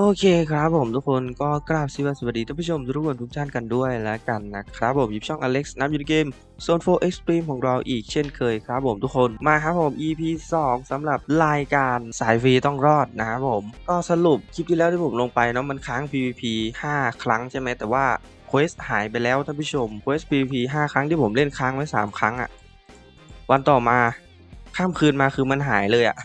โอเคครับผมทุกคนก็กราบสวัสดีท่านผู้ชมทุกคนทุกท่านกันด้วยแล้วกันนะครับผมยิบช่อง Alex นับยูนเกม Zone 4 Extreme ของเราอีกเช่นเคยครับผมทุกคนมาครับผม EP 2สำหรับรายการสายฟรีต้องรอดนะครับผม ก็สรุปคลิปที่แล้วที่ผมลงไปเนาะมันค้าง PVP 5 ครั้งใช่ไหมแต่ว่าเควสหายไปแล้วท่านผู้ชมเควส PVP 5 ครั้งที่ผมเล่นค้างไว้ 3 ครั้งอะวันต่อมาข้ามคืนมาคือมันหายเลยอะ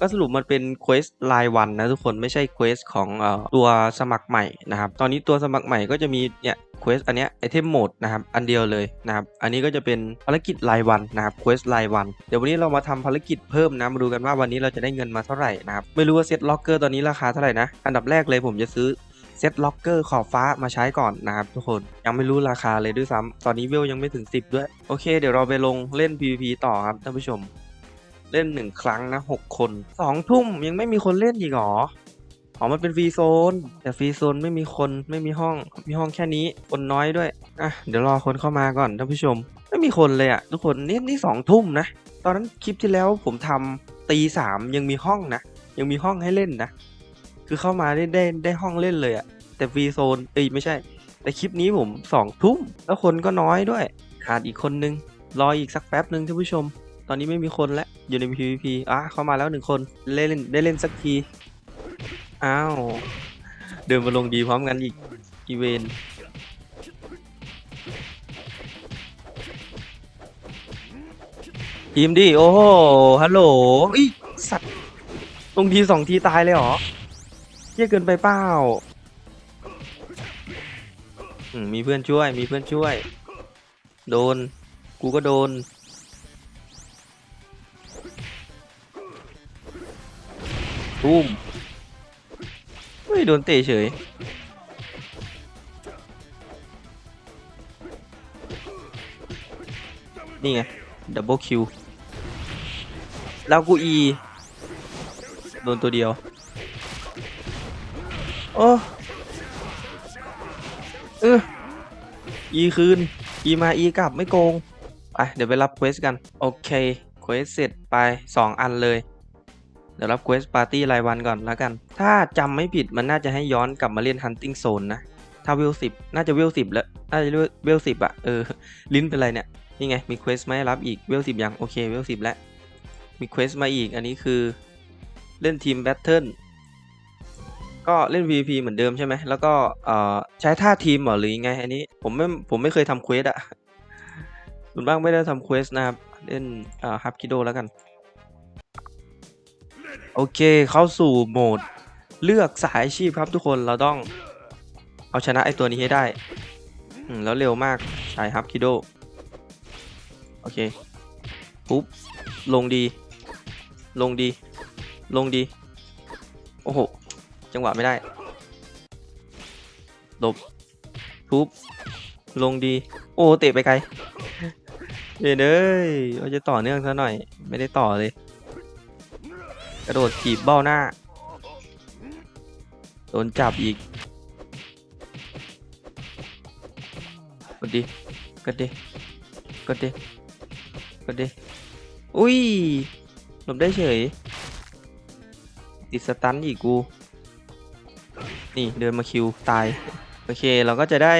ก็สรุปมันเป็นเควสรายวันนะทุกคนไม่ใช่เควสของอตัวสมัครใหม่นะครับตอนนี้ตัวสมัครใหม่ก็จะมีเนี่ยเควสอันเนี้ยไอเทมโหมดนะครับอันเดียวเลยนะครับอันนี้ก็จะเป็นภารกิจรายวันนะครับเควสรายวัน เดี๋ยววันนี้เรามาทำภารกิจเพิ่มนะมาดูกันว่าวันนี้เราจะได้เงินมาเท่าไหร่นะครับไม่รู้ว่าเซ็ตล็อกเกอร์ตอนนี้ราคาเท่าไหร่นะอันดับแรกเลยผมจะซื้อเซ็ตล็อกเกอร์ขอบฟ้ามาใช้ก่อนนะครับทุกคนยังไม่รู้ราคาเลยด้วยซ้ำตอนนี้เวลยังไม่ถึง 10 ด้วย โอเค เดี๋ยวเราไปลงเล่น PVP ต่อครับท่านผู้ชม เล่นหนึ่งครั้งนะหกคนสองทุ่มยังไม่มีคนเล่นอีกหรออ๋อมันเป็นฟรีโซน แต่ฟรีโซนไม่มีคนไม่มีห้อง มีห้องแค่นี้คนน้อยด้วยอะเดี๋ยวรอคนเข้ามาก่อนท่านผู้ชม ไม่มีคนเลยอะทุกคนนี่นี่สองทุ่มนะ ตอนนั้นคลิปที่แล้วผมทำตีสามยังมีห้องนะ ยังมีห้องให้เล่นนะ คือเข้ามาได้ได้ได้ห้องเล่นเลยอะแต่ฟรีโซนเอ้ยไม่ใช่ แต่คลิปนี้ผมสองทุ่มแล้วคนก็น้อยด้วยขาดอีกคนนึงรออีกสักแป๊บหนึ่งท่านผู้ชม ตอนนี้ไม่มีคนแล้วอยู่ใน PVP อะเข้ามาแล้วหนึ่งคนเล่นได้เล่นสักทีอ้าวเดินมาลงดีพร้อมกันอีกอีเวนทีมดิโอ้โหฮัลโหลอีสัตว์ลงทีสองทีตายเลยเหรอเยี่เกินไปเปล่าอืมมีเพื่อนช่วยมีเพื่อนช่วย โดน กูก็โดน ตุ้มเฮ้ย โดนเตะเฉย นี่ไง ดับเบิลคิว แล้วกูอี โดนตัวเดียว โอ้ เอออีคืน อีมา อีกลับไม่โกง ไป เดี๋ยวไปรับเควสกัน โอเค เควสเสร็จไป 2 อันเลย ดี๋ยวรับเควสปาร์ตี้รายวันก่อนแล้วกัน ถ้าจำไม่ผิดมันน่าจะให้ย้อนกลับมาเล่น Hunting Zone นะ ถ้าเวลสิบน่าจะเวลสิบแล้วน่าจะเวลสิบอะเออ ลิ้นเป็นไรเนี่ย นี่ไง มีเควสมารับอีกเวลสิบยัง โอเคเวลสิบแล้ว มีเควสมาอีก อันนี้คือเล่นทีมแบทเทิลก็เล่น PVP เหมือนเดิมใช่ไหม แล้วก็ใช้ท่าทีมหรือยังไง อันนี้ผมไม่ ผมไม่เคยทำเควสอะส่วนมากไม่ได้ทำเควสนะครับ เล่นฮับคิโดแล้วกัน อเคเข้าสู่โหมดเลือกสายอาชีพครับทุกคนเราต้องเอาชนะไอตัวนี้ให้ได้อืมแล้วเร็วมากสายฮับคิโดโอเคปุ๊บลงดี ลงดี ลงดี โอ้โห จังหวะไม่ได้หลบทุบลงดี โอ้เตะไปไกลเดี๋ยวเอ้ยเราจะต่อเนื่องซะหน่อย ไม่ได้ต่อเลย กระโดดถีบเบ้าหน้า โดนจับอีกกดดิกดดิกดดิกดดิอุ้ยหลบได้เฉย ติดสตันอีกกู นี่เดินมาคิวตาย โอเคเราก็จะได้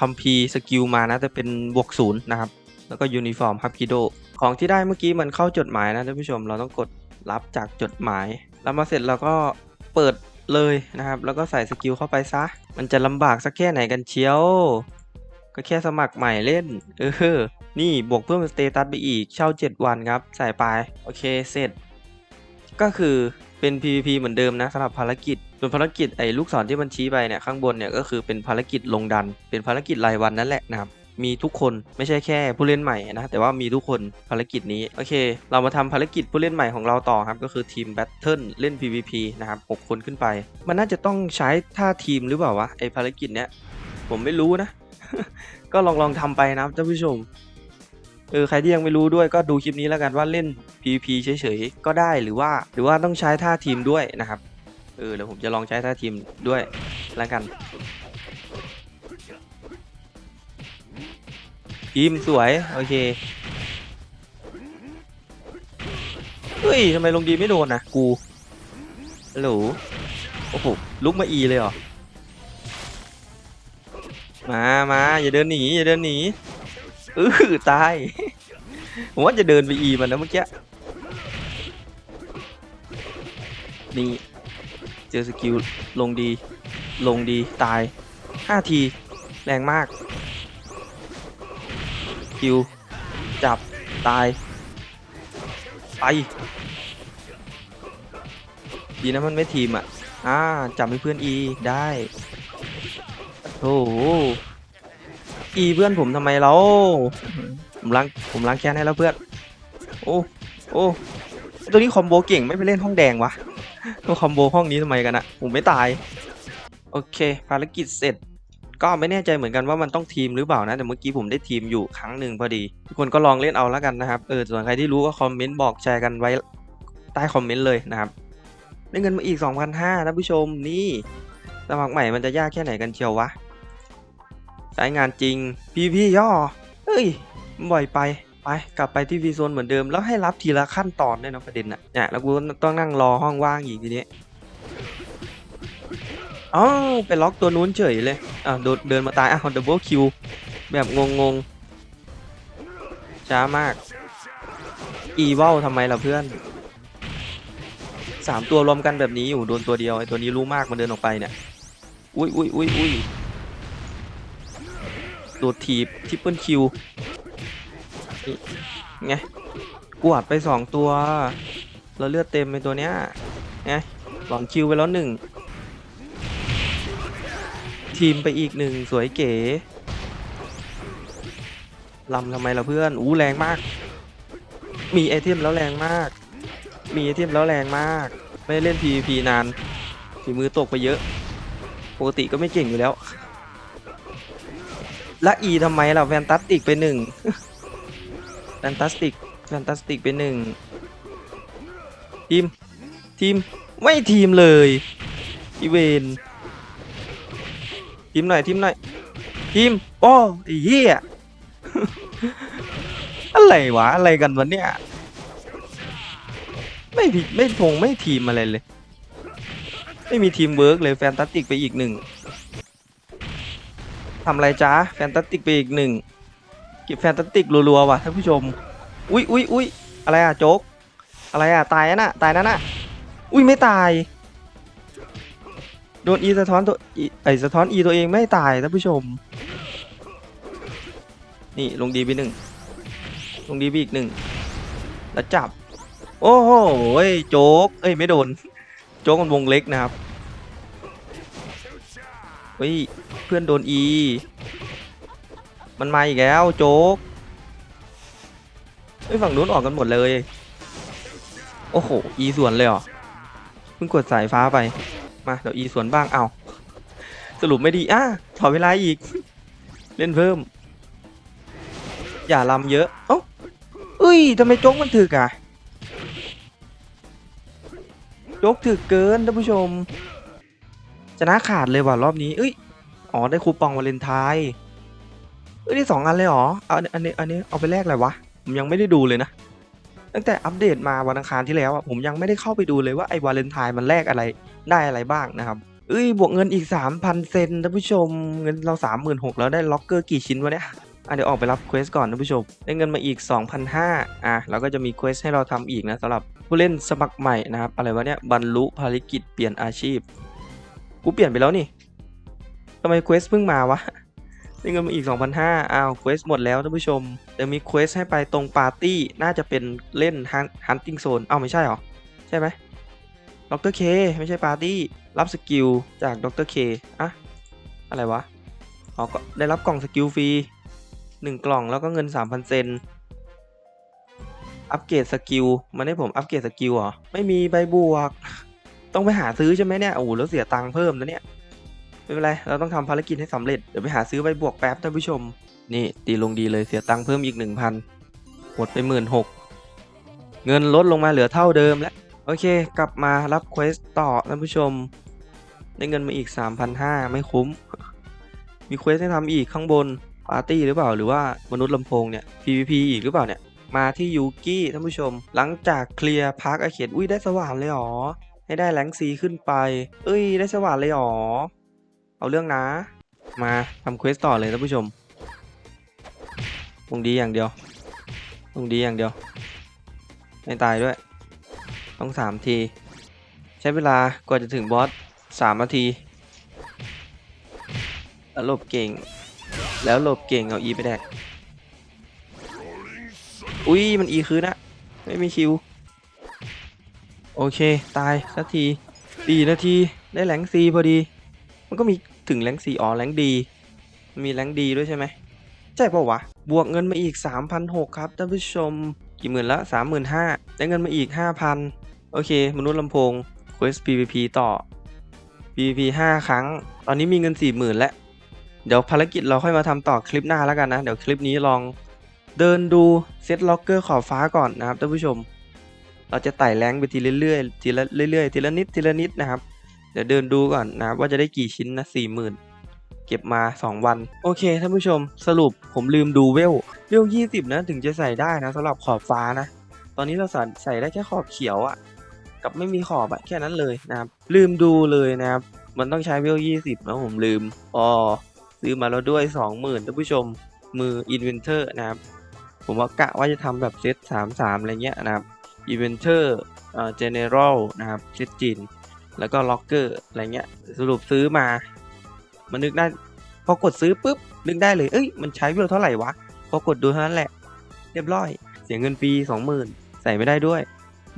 คัมภีร์สกิลมานะแต่เป็นบวกศูนย์นะครับ แล้วก็ยูนิฟอร์มฮับกิโด ของที่ได้เมื่อกี้มันเข้าจดหมายนะท่านผู้ชมเราต้องกด รับจากจดหมาย แล้วมาเสร็จเราก็เปิดเลยนะครับ แล้วก็ใส่สกิลเข้าไปซะ มันจะลำบากสักแค่ไหนกันเชียว ก็แค่สมัครใหม่เล่น เออ นี่บวกเพิ่มสเตตัสไปอีก เช่า 7 วันครับ ใส่ไป โอเค เสร็จ ก็คือเป็น PVP เหมือนเดิมนะสำหรับภารกิจ ส่วนภารกิจไอ้ลูกศรที่มันชี้ไปเนี่ยข้างบนเนี่ยก็คือเป็นภารกิจลงดัน เป็นภารกิจรายวันนั่นแหละนะครับ มีทุกคนไม่ใช่แค่ผู้เล่นใหม่นะแต่ว่ามีทุกคนภารกิจนี้โอเค เรามาทำภารกิจผู้เล่นใหม่ของเราต่อครับก็คือทีมแบทเทิลเล่น PVP นะครับ6คนขึ้นไป มันน่าจะต้องใช้ท่าทีมหรือเปล่าวะไอภารกิจเนี้ยผมไม่รู้นะ ก็ลองลองทำไปนะท่านผู้ชมเออใครที่ยังไม่รู้ด้วยก็ดูคลิปนี้แล้วกันว่าเล่น PVP เฉยๆก็ได้หรือว่า หรือว่าต้องใช้ท่าทีมด้วยนะครับเออเดี๋ยวผมจะลองใช้ท่าทีมด้วยแล้วกัน ทีมสวย โอเค เฮ้ยทำไมลงดีไม่โดนนะกูฮัลโหลโอ้โหลุกมาอีเลยเหรอ มามาอย่าเดินหนีอย่าเดินหนีเออตายผมว่าจะเดินไปอีมันนะเมื่อกี้นี่เจอสกิลลงดี ลงดีตายห้าที แรงมากิวจับ ตาย ไป ดีนะมันไม่ทีมอะ อ่า จับให้เพื่อนอีได้โอ้โหอีเพื่อนผมทำไมเราผมล้างผมล้างแค้นให้แล้วเพื่อน โอ้โอ้ตัวนี้คอมโบเก่งไม่ไปเล่นห้องแดงวะตัวคอมโบห้องนี้ทำไมกันอะผมไม่ตาย โอเค ภารกิจเสร็จ ก็ไม่แน่ใจเหมือนกันว่ามันต้องทีมหรือเปล่านะแต่เมื่อกี้ผมได้ทีมอยู่ครั้งหนึ่งพอดี ทุกคนก็ลองเล่นเอาแล้วกันนะครับเออส่วนใครที่รู้ก็คอมเมนต์บอกแชร์กันไว้ใต้คอมเมนต์เลยนะครับได้เงินมาอีก 2,500ท่านผู้ชมนี่สมัครใหม่มันจะยากแค่ไหนกันเชียววะใช้งานจริงพี่พี่ย่อเฮ้ยบ่อยไปไปกลับไปที่วีโซนเหมือนเดิมแล้วให้รับทีละขั้นตอนด้วยนะประเด็นน่ะเนี่ยแล้วกูต้องนั่งรอห้องว่างอีกทีนี้ อ๋อไปล็อกตัวนู้นเฉยเลยอะโดดเดินมาตายอะดับเบิลคิวแบบงงๆช้ามากอีเวลทำไมล่ะเพื่อนสามตัวรวมกันแบบนี้อยู่โดนตัวเดียวไอตัวนี้รู้มากมันเดินออกไปเนี่ยอุ้ยอุ้ยอุ้ยอุ้ยโดดถีบทิปเปิลคิวนี่ไงกวาดไปสองตัว เราเลือดเต็มไปตัวเนี้ยไงหลอนคิวไปแล้วหนึ่ง ทีมไปอีกหนึ่งสวยเก๋ลำทำไมล่ะเพื่อน อู้แรงมาก มีไอเทมแล้วแรงมาก มีไอเทมแล้วแรงมาก ไม่เล่น PVP นาน ฝีมือตกไปเยอะ ปกติก็ไม่เก่งอยู่แล้ว และอีทำไมล่ะแฟนตาสติกไปหนึ่งแฟนตาสติก แฟนตาสติกไปหนึ่งทีม ทีม ไม่ทีมเลย อีเวน ทีมหน่อยทีมหน่อยทีมโอ้ไอ้เหี้ยอะไรวะอะไรกันวะเนี่ยไม่ผิดไม่ทงไม่ทีมอะไรเลย ไม่มีทีมเวิร์กเลยแฟนตาติกไปอีกหนึ่งทำอะไรจ้าแฟนตาติกไปอีกหนึ่งเก็บแฟนตาติกรัวๆว่ะท่านผู้ชม อุ้ยอุ้ยอุ้ยอะไรอะโจ๊กอะไรอะตายนะ่ะตายนะน่ะอุ้ยไม่ตาย โดนอีสะท้อนตัวอีไอสะท้อนอีตัวเองไม่ตายท่านผู้ชม นี่ลงดีไปหนึ่งลงดีไปอีกหนึ่งแล้วจับ โอ้โหโจ๊กเอ้ยไม่โดน โจ๊กมันวงเล็กนะครับเฮ้ยเพื่อนโดนอี มันมาอีกแล้วโจ๊กเฮ้ยฝั่งนู้นออกกันหมดเลย โอ้โหอีสวนเลยเหรอเพิ่งกดสายฟ้าไป มาเดี๋ยวอีสวนบ้างเอาสรุปไม่ดีอะถอเวลาอีก เล่นเพิ่ม อย่าลำเยอะ เอ้าเอ้ยทำไมโจ๊กมันถึกอะยกถึกเกินท่านผู้ชม ชนะขาดเลยว่ะรอบนี้เอ้ยอ๋อได้คูปองวาเลนไทน์เอ้ยได้สองอันเลยเหรอเอาอันนี้อันนี้เอาไปแลกอะไรวะผมยังไม่ได้ดูเลยนะ ตั้งแต่อัปเดตมาวันอังคารที่แล้วอะผมยังไม่ได้เข้าไปดูเลยว่าไอ้วาเลนไทน์มันแลกอะไรได้อะไรบ้างนะครับเอ้ยบวกเงินอีก 3,000 เซนท่านผู้ชม เงินเรา 36,000แล้วได้ล็อกเกอร์กี่ชิ้นวะเนี่ยอะเดี๋ยวออกไปรับเควสก่อนท่านผู้ชม ได้เงินมาอีก 2,500อะแล้วก็จะมีเควสให้เราทำอีกนะสำหรับผู้เล่นสมัครใหม่นะครับอะไรวะเนี่ยบรรลุภารกิจเปลี่ยนอาชีพ กูเปลี่ยนไปแล้วนี่ทำไมเควสเพิ่งมาวะ ได้เงินมาอีก 2,500อ้าวเควสหมดแล้วท่านผู้ชมเดี๋ยวมีเควสให้ไปตรงปาร์ตี้ น่าจะเป็นเล่นฮันติงโซนอ้าวไม่ใช่หรอ ใช่ไหมดรเคไม่ใช่ปาร์ตี้ รับสกิลจากดรเคอะอะไรวะอ๋อก็ได้รับกล่องสกิลฟรีหนึ่งกล่องแล้วก็เงิน 3,000 เซนอัปเกรดสกิลมันให้ผมอัปเกรดสกิลเหรอ ไม่มีใบบวก ต้องไปหาซื้อใช่ไหมเนี่ย โอ้โหแล้วเสียตังค์เพิ่มนะเนี่ย ไม่เป็นไร เราต้องทำภารกิจให้สำเร็จ เดี๋ยวไปหาซื้อใบบวกแป๊บท่านผู้ชม นี่ตีลงดีเลยเสียตังค์เพิ่มอีก1,000หมดไปหมื่นหกเงินลดลงมาเหลือเท่าเดิมแล้วโอเค กลับมารับเควสต่อท่านผู้ชม ได้เงินมาอีก 3,500 ไม่คุ้ม มีเควสให้ทำอีกข้างบนปาร์ตี้หรือเปล่าหรือว่ามนุษย์ลำโพงเนี่ย PVP อีกหรือเปล่าเนี่ย มาที่ยูกี้ท่านผู้ชม หลังจากเคลียร์พาร์คอาเขตอุ้ยได้สว่านเลยหรอไอให้ได้แรงซีขึ้นไป เอ้ย ได้สวัสดเลยหรอ เอาเรื่องนะ มาทำเควสต่อเลยท่านผู้ชมตรงดีอย่างเดียวตรงดีอย่างเดียว ไม่ตายด้วย ต้องสามที ใช้เวลากว่าจะถึงบอสสามนาที แล้วหลบเก่ง แล้วหลบเก่งเอาอีไปแดก อุ้ยมันอีคืนนะ ไม่มีคิว โอเค ตายสักทีสี่นาที ได้แรงซีพอดี มันก็มีถึงแรงซีอ๋อแรงดี มีแรงดีด้วยใช่ไหมใช่ปะวะ บวกเงินมาอีก 3,600 ครับท่านผู้ชม กี่หมื่นละ 35,000ได้เงินมาอีก 5,000 โอเค มนุษย์ลำโพง Quest PVP ต่อ PVP 5 ครั้ง ตอนนี้มีเงิน 40,000 แล้ว เดี๋ยวภารกิจเราค่อยมาทำต่อคลิปหน้าแล้วกันนะ เดี๋ยวคลิปนี้ลองเดินดูเซตล็อกเกอร์ขอบฟ้าก่อนนะครับท่านผู้ชม เราจะไต่แรงไปทีเรื่อยๆทีละเรื่อยๆทีละนิดทีละนิดนะครับ เดี๋ยวเดินดูก่อนนะว่าจะได้กี่ชิ้นนะสี่หมื่นเก็บมา 2 วัน โอเคท่านผู้ชมสรุปผมลืมดูเวลเวล20 นะ ถึงจะใส่ได้นะสำหรับขอบฟ้านะ ตอนนี้เราใส่ใส่ได้แค่ขอบเขียวอะ่ะกับไม่มีขอบอะแค่นั้นเลยนะครับ ลืมดูเลยนะครับ มันต้องใช้เวล20นะผมลืมอ๋อซื้อมาแล้วด้วย 20,000ท่านผู้ชมมือ Inventor นะครับ ผมว่ากะว่าจะทำแบบเซต 33 อะไรเงี้ยนะครับ Inventor เอ่อ General นะครับเซตจีน แล้วก็ล็อกเกอร์อะไรเงี้ยสรุปซื้อมา มันนึกได้พอกดซื้อปุ๊บนึกได้เลยเอ้ยมันใช้เวลเท่าไหร่วะพอกดดูเท่านั้นแหละ เรียบร้อย เสียเงินฟรี20,000ใส่ไม่ได้ด้วย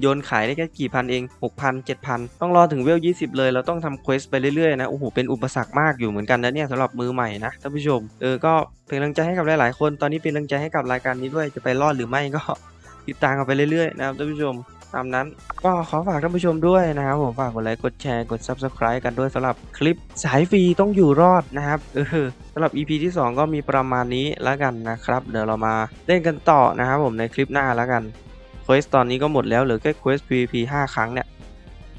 โยนขายได้แค่กี่พันเอง6,000 7,000ต้องรอถึงเวล20เลย เราต้องทำเควสไปเรื่อยๆนะ โอ้โห เป็นอุปสรรคมากอยู่เหมือนกันนะเนี่ยสำหรับมือใหม่นะท่านผู้ชม เออ ก็เป็นกำลังใจให้กับหลายๆคน ตอนนี้เป็นกำลังใจให้กับรายการนี้ด้วย จะไปรอดหรือไม่ก็ติดตามกันไปเรื่อยๆนะครับท่านผู้ชม ตามนั้นก็ขอฝากท่านผู้ชมด้วยนะครับผมฝากกดไลค์กดแชร์กด Subscribe กันด้วยสำหรับคลิปสายฟรีต้องอยู่รอดนะครับเออสำหรับ EP ที่ 2 ก็มีประมาณนี้แล้วกันนะครับ เดี๋ยวเรามาเล่นกันต่อนะครับผมในคลิปหน้าแล้วกันเควสตอนนี้ก็หมดแล้วเหลือแค่เควส PVP 5 ครั้งเนี่ย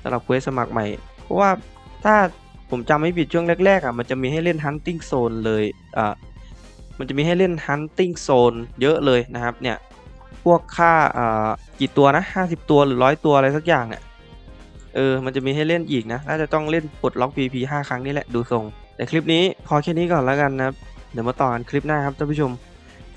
สำหรับเควสสมัครใหม่ เพราะว่าถ้าผมจำไม่ผิดช่วงแรกๆอะมันจะมีให้เล่น Hunting Zone เลยอ่ามันจะมีให้เล่น Hunting Zone เยอะเลยนะครับเนี่ย พวกค่าอ่ากี่ตัวนะ50ตัวหรือร้อยตัวอะไรสักอย่างเนี่ยเออมันจะมีให้เล่นอีกนะ น่าจะต้องเล่นปลดล็อก PVP 5 ครั้งนี่แหละดูทรงแต่คลิปนี้พอแค่นี้ก่อนแล้วกันนะเดี๋ยวมาต่อกันคลิปหน้าครับท่านผู้ชม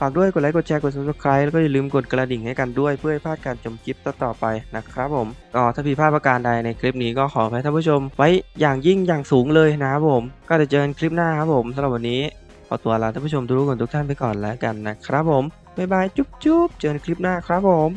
ฝากด้วยกดไลค์กดแชร์กด subscribe แล้วก็อย่าลืมกดกระดิ่งให้กันด้วยเพื่อให้พลาดการชมคลิปต่อๆไปนะครับผมก็ถ้าผิดพลาดประการใดในคลิปนี้ก็ขอให้ท่านผู้ชม ไว้อย่างยิ่งอย่างสูงเลยนะครับผม ก็จะเจอกันคลิปหน้าครับผมสำหรับวันนี้ขอตัวลาท่านผู้ชมทุกคนทุกท่านไปก่อนแล้วกันนะครับผม บ๊ายบายจุ๊บจุ๊บเจอกันคลิปหน้าครับผม